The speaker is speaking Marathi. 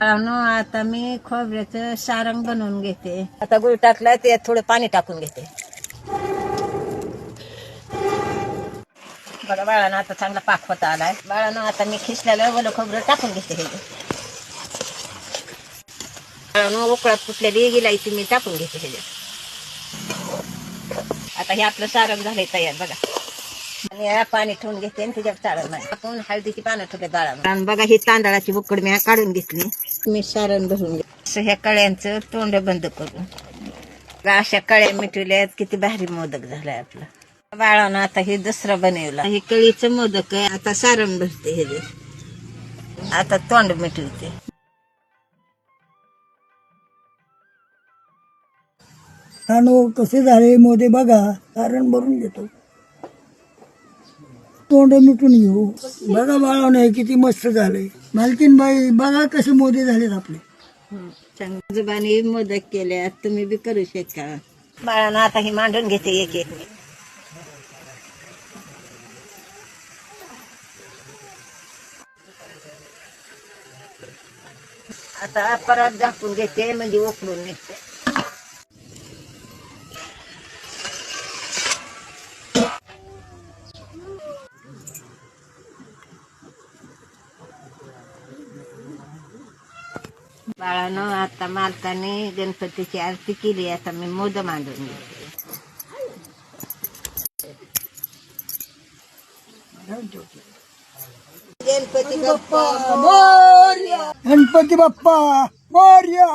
बाळांनो आता मी खोबऱ्याचं सारंग बनवून घेते. आता गुळ टाकला ते थोडं पाणी टाकून घेते. बघा बाळानं आता चांगला पाक होता आलाय. बाळानं आता मी खिसल्याला ओलं खोबरं टाकून घेते हे. बाळानं उकळात फुटलेली गिलायची मी टाकून घेते हे. आता हे आपलं सारंग झालंय तयार बघा. आणि याला पाणी ठेवून घेते आणि त्याच्यात चाळण नाही आपण हळदीची पानं ठेवले बाळानं आणि बघा ही तांदळाची बुकड मी काढून घेतली. मी सारण भरून घेतलं असं ह्या कळ्यांचं तोंड बंद करून. बघा, अशा कळ्या मिटवल्यात किती भारी मोदक झालाय आपला. बाळानं आता हे दुसरं बनवलं. हे कळीचं मोदक आहे. आता सारण भरते हे. आता तोंड मिटवते. आणि कसे झाले मोदे बघा. कारण भरून घेतो. तोंड मिटून घेऊ. बघा बाळाने किती मस्त झाले मालकीन बाई बघा कसे मोदे झालेत आपले. चांगल्या जुबानी मोदक केल्यात तुम्ही बी करू शकता. बाळानं आता ही मांडून घेते एक एक आता परत झाकून घेते म्हणजे उकळून निघते बाळानं आता मालकाने गणपतीची आरती केली आता मी मोद मांडून घेते. गणपती बाप्पा गणपती बाप्पा मोर्या!